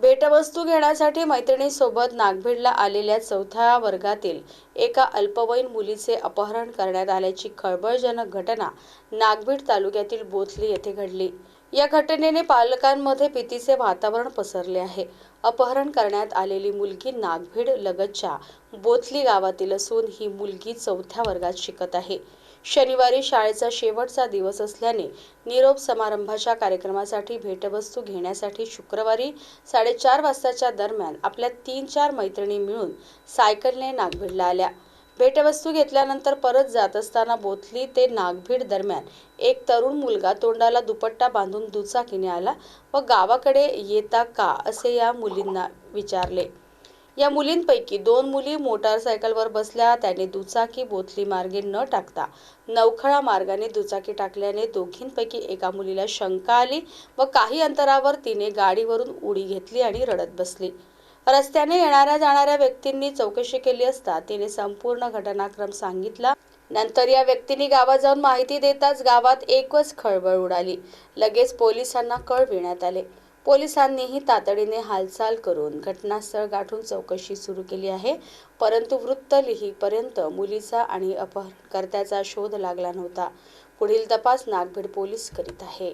B भेटवस्तू घेण्यासाठी मैत्रिणीसोबत नागभीडला आलेल्या चौथ्या वर्गातील एका अल्पवयीन मुलीचे अपहरण करण्यात आल्याची खळबळजनक घटना नागभीड तालुक्यातील बोथली येथे घडली. या घटनेने पालकांमध्ये भीतीचे वातावरण पसरले आहे. अपहरण करण्यात आलेली मुलगी नागभीड लगतच्या बोथली गावातील असून ही मुलगी चौथ्या वर्गात शिकत आहे. शनिवारी शाळेचा शेवटचा दिवस असल्याने निरोप समारंभाच्या कार्यक्रमासाठी भेटवस्तू घेण्यासाठी शुक्रवारी साडेचार चार वाजताच्या दरम्यान आपल्या तीन चार मैत्रिणी मिळून सायकलने नागभीडला आल्या. भेटवस्तू घेतल्यानंतर परत जात असताना बोथली ते नागभीड दरम्यान एक तरुण मुलगा तोंडाला दुपट्टा बांधून दुचाकीने आला व गावाकडे येता का असे या मुलींना विचारले. या मुलींपैकी दोन मुली मोटारसायकलवर बसल्या त्याने दुचाकी बोथली मार्गे न टाकता नवखळा मार्गाने दुचाकी टाकल्याने दोघींपैकी एका मुलीला शंका आली व काही अंतरावर तिने गाडीवरून उडी घेतली आणि रडत बसली. रस्त्याने येणाऱ्या जाणाऱ्या व्यक्तींनी चौकशी केली असता तिने संपूर्ण घटनाक्रम सांगितला. नंतर या व्यक्तींनी गावात जाऊन माहिती देताच गावात एकच खळबळ उडाली. लगेच पोलिसांना कळविण्यात आले. पोलिसांनीही तातडीने हालचाल करून घटनास्थळ गाठून चौकशी सुरू केली आहे. परंतु वृत्त लिहीपर्यंत मुलीचा आणि अपहरणकर्त्याचा शोध लागला नव्हता. पुढील तपास नागभीड पोलीस करीत आहे.